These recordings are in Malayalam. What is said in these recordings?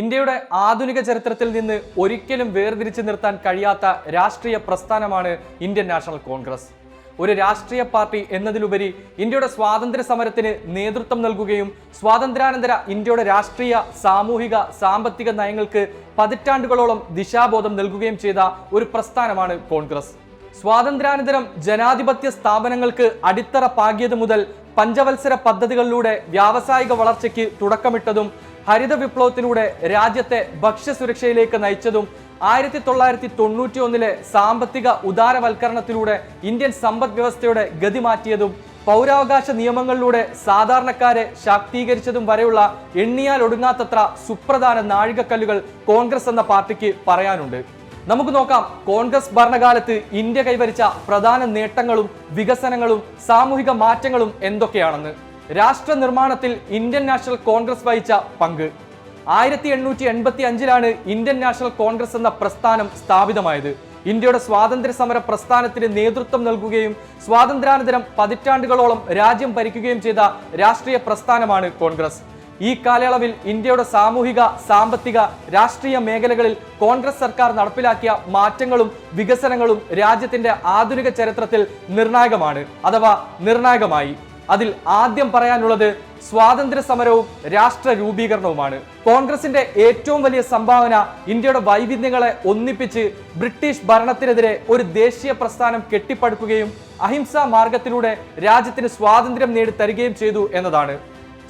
ഇന്ത്യയുടെ ആധുനിക ചരിത്രത്തിൽ നിന്ന് ഒരിക്കലും വേർതിരിച്ചു നിർത്താൻ കഴിയാത്ത രാഷ്ട്രീയ പ്രസ്ഥാനമാണ് ഇന്ത്യൻ നാഷണൽ കോൺഗ്രസ്. ഒരു രാഷ്ട്രീയ പാർട്ടി എന്നതിലുപരി ഇന്ത്യയുടെ സ്വാതന്ത്ര്യ സമരത്തിന് നേതൃത്വം നൽകുകയും സ്വാതന്ത്ര്യാനന്തര ഇന്ത്യയുടെ രാഷ്ട്രീയ സാമൂഹിക സാമ്പത്തിക നയങ്ങൾക്ക് പതിറ്റാണ്ടുകളോളം ദിശാബോധം നൽകുകയും ചെയ്ത ഒരു പ്രസ്ഥാനമാണ് കോൺഗ്രസ്. സ്വാതന്ത്ര്യാനന്തരം ജനാധിപത്യ സ്ഥാപനങ്ങൾക്ക് അടിത്തറ പാകിയത് മുതൽ പഞ്ചവത്സര പദ്ധതികളിലൂടെ വ്യാവസായിക വളർച്ചയ്ക്ക് തുടക്കമിട്ടതും ഹരിത വിപ്ലവത്തിലൂടെ രാജ്യത്തെ ഭക്ഷ്യസുരക്ഷയിലേക്ക് നയിച്ചതും ആയിരത്തി തൊള്ളായിരത്തി തൊണ്ണൂറ്റി ഒന്നിലെ സാമ്പത്തിക ഉദാരവൽക്കരണത്തിലൂടെ ഇന്ത്യൻ സമ്പദ് വ്യവസ്ഥയുടെ ഗതി മാറ്റിയതും പൗരാവകാശ നിയമങ്ങളിലൂടെ സാധാരണക്കാരെ ശാക്തീകരിച്ചതും വരെയുള്ള എണ്ണിയാൽ ഒടുങ്ങാത്തത്ര സുപ്രധാന നാഴികക്കല്ലുകൾ കോൺഗ്രസ് എന്ന പാർട്ടിക്ക് പറയാനുണ്ട്. നമുക്ക് നോക്കാം കോൺഗ്രസ് ഭരണകാലത്ത് ഇന്ത്യ കൈവരിച്ച പ്രധാന നേട്ടങ്ങളും വികസനങ്ങളും സാമൂഹിക മാറ്റങ്ങളും എന്തൊക്കെയാണെന്ന്. രാഷ്ട്ര നിർമ്മാണത്തിൽ ഇന്ത്യൻ നാഷണൽ കോൺഗ്രസ് വഹിച്ച പങ്ക്. ആയിരത്തി എണ്ണൂറ്റി എൺപത്തി അഞ്ചിലാണ് ഇന്ത്യൻ നാഷണൽ കോൺഗ്രസ് എന്ന പ്രസ്ഥാനം സ്ഥാപിതമായത്. ഇന്ത്യയുടെ സ്വാതന്ത്ര്യ സമര പ്രസ്ഥാനത്തിന് നേതൃത്വം നൽകുകയും സ്വാതന്ത്ര്യാനന്തരം പതിറ്റാണ്ടുകളോളം രാജ്യം ഭരിക്കുകയും ചെയ്ത രാഷ്ട്രീയ പ്രസ്ഥാനമാണ് കോൺഗ്രസ്. ഈ കാലയളവിൽ ഇന്ത്യയുടെ സാമൂഹിക സാമ്പത്തിക രാഷ്ട്രീയ മേഖലകളിൽ കോൺഗ്രസ് സർക്കാർ നടപ്പിലാക്കിയ മാറ്റങ്ങളും വികസനങ്ങളും രാജ്യത്തിന്റെ ആധുനിക ചരിത്രത്തിൽ നിർണായകമാണ് അഥവാ നിർണായകമായി. അതിൽ ആദ്യം പറയാനുള്ളത് സ്വാതന്ത്ര്യ സമരവും രാഷ്ട്ര രൂപീകരണവുമാണ് കോൺഗ്രസിന്റെ ഏറ്റവും വലിയ സംഭാവന ഇന്ത്യയുടെ വൈവിധ്യങ്ങളെ ഒന്നിപ്പിച്ച് ബ്രിട്ടീഷ് ഭരണത്തിനെതിരെ ഒരു ദേശീയ പ്രസ്ഥാനം കെട്ടിപ്പടുക്കുകയും അഹിംസാ മാർഗത്തിലൂടെ രാജ്യത്തിന് സ്വാതന്ത്ര്യം നേടിത്തരികയും ചെയ്തു എന്നതാണ്.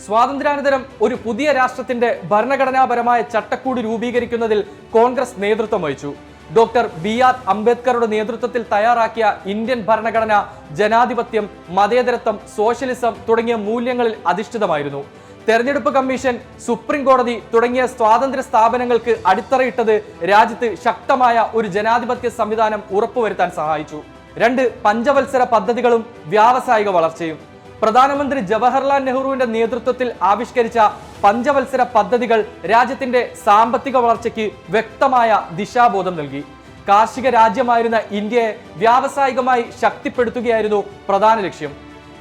സ്വാതന്ത്ര്യാനന്തരം ഒരു പുതിയ രാഷ്ട്രത്തിന്റെ ഭരണഘടനാപരമായ ചട്ടക്കൂട് രൂപീകരിക്കുന്നതിൽ കോൺഗ്രസ് നേതൃത്വം വഹിച്ചു. ഡോക്ടർ ബി ആർ അംബേദ്കറുടെ നേതൃത്വത്തിൽ തയ്യാറാക്കിയ ഇന്ത്യൻ ഭരണഘടന ജനാധിപത്യം മതേതരത്വം സോഷ്യലിസം തുടങ്ങിയ മൂല്യങ്ങളിൽ അധിഷ്ഠിതമായിരുന്നു. തെരഞ്ഞെടുപ്പ് കമ്മീഷൻ സുപ്രീം കോടതി തുടങ്ങിയ സ്വാതന്ത്ര്യ സ്ഥാപനങ്ങൾക്ക് അടിത്തറയിട്ടത് രാജ്യത്ത് ശക്തമായ ഒരു ജനാധിപത്യ സംവിധാനം ഉറപ്പുവരുത്താൻ സഹായിച്ചു. രണ്ട് പഞ്ചവത്സര പദ്ധതികളും വ്യാവസായിക വളർച്ചയും. പ്രധാനമന്ത്രി ജവഹർലാൽ നെഹ്റുവിന്റെ നേതൃത്വത്തിൽ ആവിഷ്കരിച്ച പഞ്ചവത്സര പദ്ധതികൾ രാജ്യത്തിന്റെ സാമ്പത്തിക വളർച്ചയ്ക്ക് വ്യക്തമായ ദിശാബോധം നൽകി. കാർഷിക രാജ്യമായിരുന്ന ഇന്ത്യയെ വ്യാവസായികമായി ശക്തിപ്പെടുത്തുകയായിരുന്നു പ്രധാന ലക്ഷ്യം.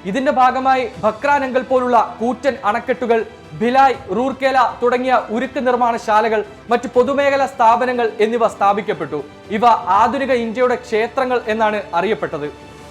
ഇതിന്റെ ഭാഗമായി ഭക്രാനങ്കൽ പോലുള്ള കൂറ്റൻ അണക്കെട്ടുകൾ ഭിലായ് റൂർക്കേല തുടങ്ങിയ ഉരുക്ക് നിർമ്മാണശാലകൾ മറ്റ് പൊതുമേഖലാ സ്ഥാപനങ്ങൾ എന്നിവ സ്ഥാപിക്കപ്പെട്ടു. ഇവ ആധുനിക ഇന്ത്യയുടെ ക്ഷേത്രങ്ങൾ എന്നാണ് അറിയപ്പെട്ടത്.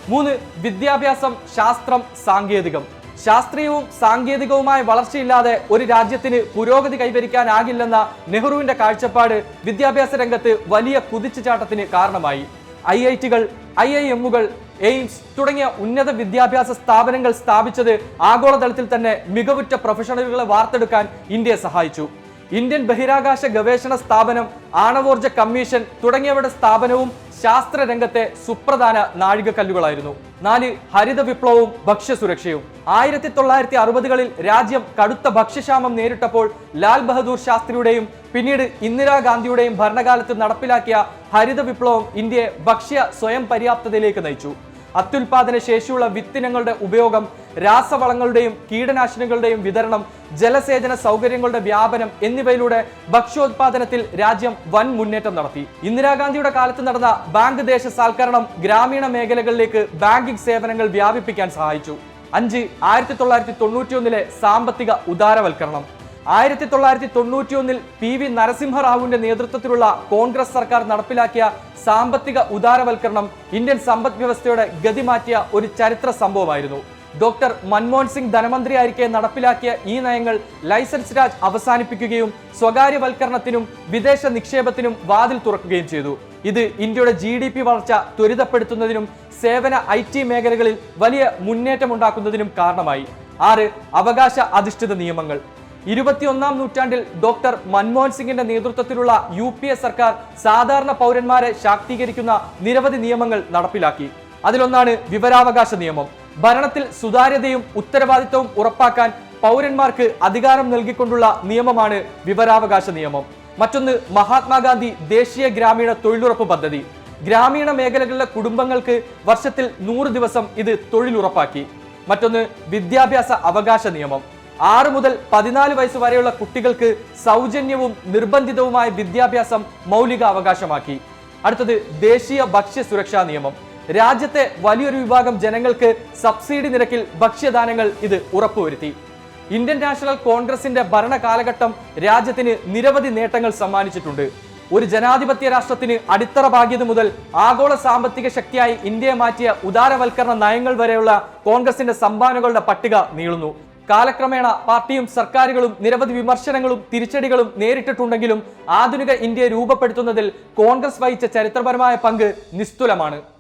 മൂന്ന് വിദ്യാഭ്യാസം ശാസ്ത്രം സാങ്കേതികം. ശാസ്ത്രീയവും സാങ്കേതികവുമായ വളർച്ചയില്ലാതെ ഒരു രാജ്യത്തിന് പുരോഗതി കൈവരിക്കാനാകില്ലെന്ന നെഹ്റുവിന്റെ കാഴ്ചപ്പാട് വിദ്യാഭ്യാസ രംഗത്ത് വലിയ കുതിച്ചുചാട്ടത്തിന് കാരണമായി. ഐ ഐ ടികൾ ഐ ഐ എമ്മുകൾ എയിംസ് തുടങ്ങിയ ഉന്നത വിദ്യാഭ്യാസ സ്ഥാപനങ്ങൾ സ്ഥാപിച്ചത് ആഗോളതലത്തിൽ തന്നെ മികവുറ്റ പ്രൊഫഷണലുകളെ വാർത്തെടുക്കാൻ ഇന്ത്യയെ സഹായിച്ചു. ഇന്ത്യൻ ബഹിരാകാശ ഗവേഷണ സ്ഥാപനം ആണവോർജ കമ്മീഷൻ തുടങ്ങിയവയുടെ സ്ഥാപനവും ശാസ്ത്ര രംഗത്തെ സുപ്രധാന നാഴികക്കല്ലുകളായിരുന്നു. നാല് ഹരിത വിപ്ലവവും ഭക്ഷ്യസുരക്ഷയും ആയിരത്തി തൊള്ളായിരത്തി അറുപതുകളിൽ രാജ്യം കടുത്ത ഭക്ഷ്യക്ഷാമം നേരിട്ടപ്പോൾ ലാൽ ബഹദൂർ ശാസ്ത്രിയുടെയും പിന്നീട് ഇന്ദിരാഗാന്ധിയുടെയും ഭരണകാലത്ത് നടപ്പിലാക്കിയ ഹരിത വിപ്ലവം ഇന്ത്യയെ ഭക്ഷ്യ സ്വയം പര്യാപ്തതയിലേക്ക് നയിച്ചു. അത്യുൽപാദന ശേഷിയുള്ള വിത്തിനങ്ങളുടെ ഉപയോഗം രാസവളങ്ങളുടെയും കീടനാശിനികളുടെയും വിതരണം ജലസേചന സൗകര്യങ്ങളുടെ വ്യാപനം എന്നിവയിലൂടെ ഭക്ഷ്യോത്പാദനത്തിൽ രാജ്യം വൻ മുന്നേറ്റം നടത്തി. ഇന്ദിരാഗാന്ധിയുടെ കാലത്ത് നടന്ന ബാങ്ക് ദേശസാൽക്കരണം ഗ്രാമീണ മേഖലകളിലേക്ക് ബാങ്കിംഗ് സേവനങ്ങൾ വ്യാപിപ്പിക്കാൻ സഹായിച്ചു. അഞ്ച് ആയിരത്തി തൊള്ളായിരത്തി തൊണ്ണൂറ്റിയൊന്നിലെ സാമ്പത്തിക ഉദാരവൽക്കരണം. ആയിരത്തി തൊള്ളായിരത്തി തൊണ്ണൂറ്റിയൊന്നിൽ പി വി നരസിംഹറാവുവിന്റെ നേതൃത്വത്തിലുള്ള കോൺഗ്രസ് സർക്കാർ നടപ്പിലാക്കിയ സാമ്പത്തിക ഉദാരവൽക്കരണം ഇന്ത്യൻ സമ്പദ് വ്യവസ്ഥയുടെ ഗതി മാറ്റിയ ഒരു ചരിത്ര സംഭവമായിരുന്നു. ഡോക്ടർ മൻമോഹൻ സിംഗ് ധനമന്ത്രിയായിരിക്കെ നടപ്പിലാക്കിയ ഈ നയങ്ങൾ ലൈസൻസ് രാജ് അവസാനിപ്പിക്കുകയും സ്വകാര്യവൽക്കരണത്തിനും വിദേശ നിക്ഷേപത്തിനും വാതിൽ തുറക്കുകയും ചെയ്തു. ഇത് ഇന്ത്യയുടെ ജി ഡി പി വളർച്ച ത്വരിതപ്പെടുത്തുന്നതിനും സേവന ഐ ടി മേഖലകളിൽ വലിയ മുന്നേറ്റമുണ്ടാക്കുന്നതിനും കാരണമായി. ആറ് അവകാശ അധിഷ്ഠിത നിയമങ്ങൾ. ഇരുപത്തിയൊന്നാം നൂറ്റാണ്ടിൽ ഡോക്ടർ മൻമോഹൻ സിംഗിന്റെ നേതൃത്വത്തിലുള്ള യു പി എ സർക്കാർ സാധാരണ പൗരന്മാരെ ശാക്തീകരിക്കുന്ന നിരവധി നിയമങ്ങൾ നടപ്പിലാക്കി. അതിലൊന്നാണ് വിവരാവകാശ നിയമം. ഭരണത്തിൽ സുതാര്യതയും ഉത്തരവാദിത്തവും ഉറപ്പാക്കാൻ പൗരന്മാർക്ക് അധികാരം നൽകിക്കൊണ്ടുള്ള നിയമമാണ് വിവരാവകാശ നിയമം. മറ്റൊന്ന് മഹാത്മാഗാന്ധി ദേശീയ ഗ്രാമീണ തൊഴിലുറപ്പ് പദ്ധതി. ഗ്രാമീണ മേഖലകളിലെ കുടുംബങ്ങൾക്ക് വർഷത്തിൽ നൂറ് ദിവസം ഇത് തൊഴിലുറപ്പാക്കി. മറ്റൊന്ന് വിദ്യാഭ്യാസ അവകാശ നിയമം. ആറ് മുതൽ പതിനാല് വയസ്സ് വരെയുള്ള കുട്ടികൾക്ക് സൗജന്യവും നിർബന്ധിതവുമായ വിദ്യാഭ്യാസം മൗലിക അവകാശമാക്കി അടുത്തത് ദേശീയ ഭക്ഷ്യ സുരക്ഷാ നിയമം. രാജ്യത്തെ വലിയൊരു വിഭാഗം ജനങ്ങൾക്ക് സബ്സിഡി നിരക്കിൽ ഭക്ഷ്യദാനങ്ങൾ ഇത് ഉറപ്പുവരുത്തി. ഇന്ത്യൻ നാഷണൽ കോൺഗ്രസിന്റെ ഭരണകാലഘട്ടം രാജ്യത്തിന് നിരവധി നേട്ടങ്ങൾ സമ്മാനിച്ചിട്ടുണ്ട്. ഒരു ജനാധിപത്യ രാഷ്ട്രത്തിന് അടിത്തറ പാകിയത് മുതൽ ആഗോള സാമ്പത്തിക ശക്തിയായി ഇന്ത്യയെ മാറ്റിയ ഉദാരവൽക്കരണ നയങ്ങൾ വരെയുള്ള കോൺഗ്രസിന്റെ സംഭാവനകളുടെ പട്ടിക നീളുന്നു. കാലക്രമേണ പാർട്ടിയും സർക്കാരുകളും നിരവധി വിമർശനങ്ങളും തിരിച്ചടികളും നേരിട്ടിട്ടുണ്ടെങ്കിലും ആധുനിക ഇന്ത്യയെ രൂപപ്പെടുത്തുന്നതിൽ കോൺഗ്രസ് വഹിച്ച ചരിത്രപരമായ പങ്ക് നിസ്തുലമാണ്.